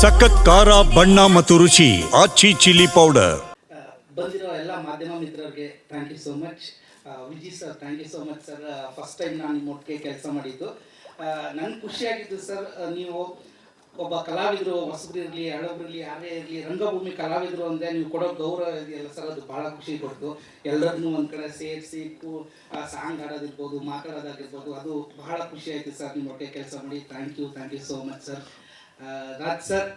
ಸಖತ್ ಖಾರ, ಬಣ್ಣ ಮತ್ತು ರುಚಿ ಆಚಿ ಚಿಲ್ಲಿ ಪೌಡರ್ ಬಂದಿರೋ ಎಲ್ಲ ಮಾಧ್ಯಮ ಮಿತ್ರರಿಗೆ thank you so much Viji sir thank you so much sir first time ನಾನು ನಿಮ್ಮ ಒಟ್ಟಿಗೆ ಕೆಲಸ ಮಾಡಿದ್ದು. ನನಗೆ ಖುಷಿಯಾಗಿದ್ದು ಸರ್ ನೀವು ಒಬ್ಬ ಕಲಾವಿದರು ಹೊಸಬ್ರಿರಲಿ ಹಳಬ್ರಿರಲಿ ಯಾರೇ ಇರಲಿ, ರಂಗಭೂಮಿ ಕಲಾವಿದರು ಅಂದರೆ ನೀವು ಕೊಡೋ ಗೌರವ ಇದೆಯಲ್ಲ ಸರ್ ಅದು ಭಾಳ ಖುಷಿ ಕೊಡ್ತು. ಎಲ್ಲರನ್ನೂ ಒಂದು ಕಡೆ ಸೇರಿಸಿ ಸಾಂಗ್ ಆಡೋದಿರ್ಬೋದು ಮಾತಾಡೋದಾಗಿರ್ಬೋದು, ಅದು ಬಹಳ ಖುಷಿ ಆಯಿತು ಸರ್ ನಿಮ್ಮ ಒಟ್ಟಿಗೆ ಕೆಲಸ ಮಾಡಿ. Thank you thank you so much sir Raj sir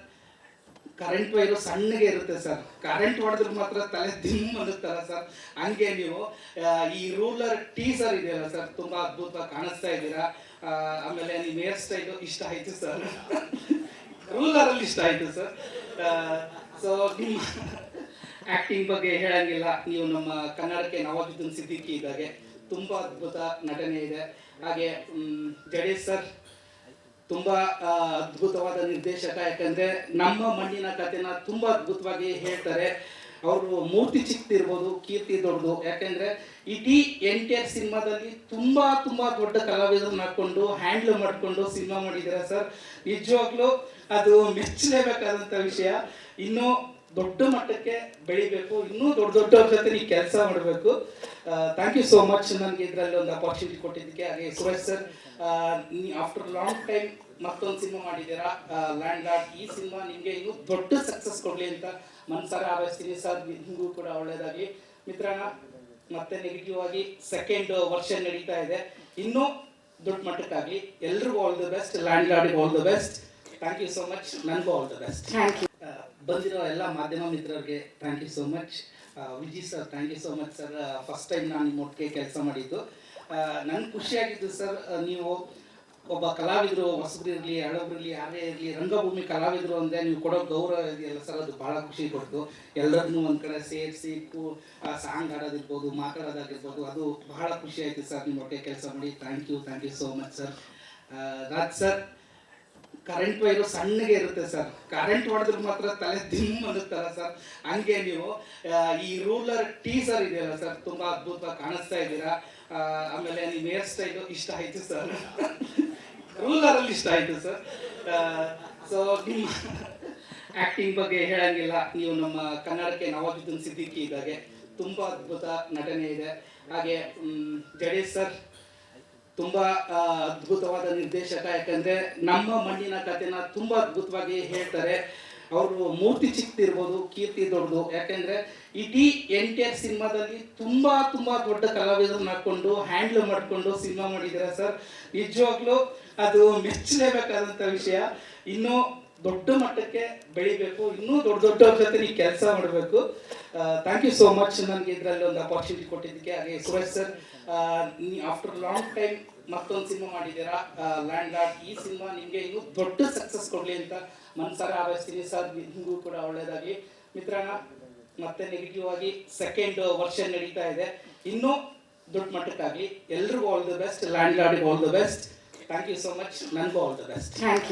current wire ಸಣ್ಣಗೆ ಇರುತ್ತೆ ಸರ್ ಕರೆಂಟ್ ಹೊಡೆದ್ರೆ ಮಾತ್ರ ತಲೆ ದಿಮ್ ಅನ್ನುತ್ತಲ್ಲ ಸರ್ ಹಂಗೆ ನೀವು ಈ ರೂಲರ್ ಟೀಸರ್ ಇದೆಯಲ್ಲ ಸರ್ ತುಂಬಾ ಅದ್ಭುತವಾಗಿ ಕಾಣಿಸ್ತಾ ಇದ್ದೀರಾ? ಆಮೇಲೆ ನಿಮ್ಮ ಹೇರ್ ಸ್ಟೈಲು ಇಷ್ಟ ಆಯ್ತು ಸರ್ ರೂಲರ್ ಅಲ್ಲಿ ಇಷ್ಟ ಆಯ್ತು ಸರ್ ಸೊ ನಿಮ್ಮ ಆಕ್ಟಿಂಗ್ ಬಗ್ಗೆ ಹೇಳಂಗಿಲ್ಲ. ನೀವು ನಮ್ಮ ಕನ್ನಡಕ್ಕೆ ನವಾಜುದ್ದೀನ್ ಸಿದ್ದಿಕಿ ಇದ್ದಾಗೆ. ತುಂಬಾ ಅದ್ಭುತ ನಟನೆ ಇದೆ. ಹಾಗೆ ಜಡೇಶ್ ಸರ್ ತುಂಬಾ ಅದ್ಭುತವಾದ ನಿರ್ದೇಶಕ. ಯಾಕಂದ್ರೆ ನಮ್ಮ ಮಣ್ಣಿನ ಕಥೆನ ತುಂಬಾ ಅದ್ಭುತವಾಗಿ ಹೇಳ್ತಾರೆ. ಅವರು ಮೂರ್ತಿ ಚಿಕ್ಕದಿರ್ಬೋದು ಕೀರ್ತಿ ದೊಡ್ಡದು. ಯಾಕೆಂದ್ರೆ ಇಡೀ ಎನ್ ಟಿ ಆರ್ ಸಿನಿಮಾದಲ್ಲಿ ತುಂಬಾ ತುಂಬಾ ದೊಡ್ಡ ಕಲಾವಿದರನ್ನ ಹಾಕೊಂಡು ಹ್ಯಾಂಡ್ಲ್ ಮಾಡ್ಕೊಂಡು ಸಿನಿಮಾ ಮಾಡಿದ್ದಾರೆ ಸರ್. ನಿಜವಾಗ್ಲೂ ಅದು ಮೆಚ್ಚಲೇಬೇಕಾದಂತ ವಿಷಯ. ಇನ್ನು ದೊಡ್ಡ ಮಟ್ಟಕ್ಕೆ ಬೆಳಿಬೇಕು, ಇನ್ನೂ ದೊಡ್ಡ ದೊಡ್ಡ ಜೊತೆ ನೀವು ಕೆಲಸ ಮಾಡಬೇಕು. ಥ್ಯಾಂಕ್ ಯು ಸೋ ಮಚ್ ನನಗೆ ಇದರಲ್ಲಿ ಒಂದು ಅಪಾರ್ಚುನಿಟಿ ಕೊಟ್ಟಿದ್ದಕ್ಕೆ. ಹಾಗೆ Suresh sir after long time ಮತ್ತೊಂದು ಸಿನಿಮಾ ಮಾಡಿದ್ದೀರಾ? ಲ್ಯಾಂಡ್ ಲಾರ್ಡ್ ಈ ಸಿನಿಮಾ ನಿಮಗೆ ಇನ್ನೂ ದೊಡ್ಡ ಸಕ್ಸಸ್ ಕೊಡಲಿ ಅಂತ ಮನ್ಸಾರ ಹಾರೈಸ್ತೀನಿ ಸರ್ ನಿಮಗೂ ಕೂಡ ಒಳ್ಳೆಯದಾಗಿ ಮಿತ್ರಣ ಮತ್ತೆ ನೆಗೆಟಿವ್ ಆಗಿ ಸೆಕೆಂಡ್ ವರ್ಷನ್ ನಡೀತಾ ಇದೆ. ಇನ್ನೂ ದೊಡ್ಡ ಮಟ್ಟಕ್ಕಾಗಲಿ. ಎಲ್ರಿಗೂ ಆಲ್ ದ ಬೆಸ್ಟ್ ಲ್ಯಾಂಡ್ ಲಾರ್ಡಿಗೆ all the best thank you so much ನನಗೂ all the best thank you ಬಂದಿರೋ ಎಲ್ಲ ಮಾಧ್ಯಮ ಮಿತ್ರರಿಗೆ thank you so much Viji sir thank you so much sir first time ನಾನು ನಿಮ್ಮ ಒಟ್ಟಿಗೆ ಕೆಲಸ ಮಾಡಿದ್ದು. ನನ್ಗೆ ಖುಷಿಯಾಗಿದ್ದು ಸರ್ ನೀವು ಒಬ್ಬ ಕಲಾವಿದರು ಹೊಸಬ್ರಿರಲಿ ಹಳಬ್ರಿರಲಿ ಯಾರೇ ಇರಲಿ, ರಂಗಭೂಮಿ ಕಲಾವಿದರು ಅಂದರೆ ನೀವು ಕೊಡೋ ಗೌರವ ಇದೆಯಲ್ಲ ಸರ್ ಅದು ಭಾಳ ಖುಷಿ ಕೊಡ್ತು. ಎಲ್ಲರನ್ನೂ ಒಂದು ಕಡೆ ಸೇರಿಸಿ ಕು ಸಾಂಗ್ ಆಡೋದಿರ್ಬೋದು ಮಾತಾಡೋದಾಗಿರ್ಬೋದು, ಅದು ಬಹಳ ಖುಷಿ ಆಯಿತು ಸರ್ ನಿಮ್ಮ ಒಟ್ಟಿಗೆ ಕೆಲಸ ಮಾಡಿ. Thank you thank you so much sir Raj sir current wire ಸಣ್ಣಗೆ ಇರುತ್ತೆ ಸರ್. ಕರೆಂಟ್ ಹೊಡೆದ್ರೆ ಮಾತ್ರ ತಲೆ ದಿಮ್ ಅನ್ನುತ್ತಲ್ಲ ಸರ್. ಹಂಗೆ ನೀವು ಈ ರೂಲರ್ ಟೀಸರ್ ಇದೆಯಲ್ಲ ಸರ್, ತುಂಬಾ ಅದ್ಭುತವಾಗಿ ಕಾಣಿಸ್ತಾ ಇದ್ದೀರಾ? ಆಮೇಲೆ ನಿಮ್ಮ ಹೇರ್ ಸ್ಟೈಲು ಇಷ್ಟ ಆಯ್ತು ಸರ್. ರೂಲರ್ ಅಲ್ಲಿ ಇಷ್ಟ ಆಯ್ತು ಸರ್. ಸೊ ನಿಮ್ಮ ಆಕ್ಟಿಂಗ್ ಬಗ್ಗೆ ಹೇಳಂಗಿಲ್ಲ. ನೀವು ನಮ್ಮ ಕನ್ನಡಕ್ಕೆ ನವಾಜುದ್ದೀನ್ ಸಿದ್ದಿಕಿ ಇದ್ದಾಗೆ. ತುಂಬಾ ಅದ್ಭುತ ನಟನೆ ಇದೆ. ಹಾಗೆ ಜಡೇಶ್ ಸರ್ ತುಂಬಾ ಅದ್ಭುತವಾದ ನಿರ್ದೇಶಕ, ಯಾಕಂದ್ರೆ ನಮ್ಮ ಮಣ್ಣಿನ ಕಥೆನ ತುಂಬಾ ಅದ್ಭುತವಾಗಿ ಹೇಳ್ತಾರೆ. ಅವರು ಮೂರ್ತಿ ಚಿಕ್ಕದಿರ್ಬೋದು ಕೀರ್ತಿ ದೊಡ್ಡದು. ಯಾಕಂದ್ರೆ ಇಡೀ ಎನ್ ಟಿ ಆರ್ ಸಿನಿಮಾದಲ್ಲಿ ತುಂಬಾ ತುಂಬಾ ದೊಡ್ಡ ಕಲಾವಿದರನ್ನ ಹಾಕೊಂಡು ಹ್ಯಾಂಡ್ಲ್ ಮಾಡ್ಕೊಂಡು ಸಿನಿಮಾ ಮಾಡಿದ್ದಾರೆ ಸರ್. ನಿಜವಾಗ್ಲೂ ಅದು ಮೆಚ್ಚಲೇಬೇಕಾದಂತ ವಿಷಯ. ಇನ್ನು ದೊಡ್ಡ ಮಟ್ಟಕ್ಕೆ ಬೆಳಿಬೇಕು, ಇನ್ನೂ ದೊಡ್ಡ ದೊಡ್ಡವ್ರ ಜೊತೆ ನೀವು ಕೆಲಸ ಮಾಡಬೇಕು. ಥ್ಯಾಂಕ್ ಯು ಸೋ ಮಚ್ ನನಗೆ ಇದರಲ್ಲಿ ಒಂದು ಅಪಾರ್ಚುನಿಟಿ ಕೊಟ್ಟಿದ್ದಕ್ಕೆ. ಹಾಗೆ Suresh sir after long time ಮತ್ತೊಂದು ಸಿನಿಮಾ ಮಾಡಿದ್ದೀರಾ? ಲ್ಯಾಂಡ್ ಲಾರ್ಡ್ ಈ ಸಿನಿಮಾ ನಿಮಗೆ ಇನ್ನೂ ದೊಡ್ಡ ಸಕ್ಸಸ್ ಕೊಡಲಿ ಅಂತ ಮನ್ಸಾರ ಹಾರೈಸ್ತೀನಿ ಸರ್ ನಿಮಗೂ ಕೂಡ ಒಳ್ಳೇದಾಗಲಿ. ಮಿತ್ರಣ್ಣ ಮತ್ತೆ ನೆಗೆಟಿವ್ ಆಗಿ ಸೆಕೆಂಡ್ ವರ್ಷನ್ ನಡೀತಾ ಇದೆ. ಇನ್ನೂ ದೊಡ್ಡ ಮಟ್ಟಕ್ಕಾಗಲಿ. ಎಲ್ರಿಗೂ ಆಲ್ ದ ಬೆಸ್ಟ್ ಲ್ಯಾಂಡ್ ಲಾರ್ಡಿಗೆ all the best thank you so much ನನಗೂ all the best thank you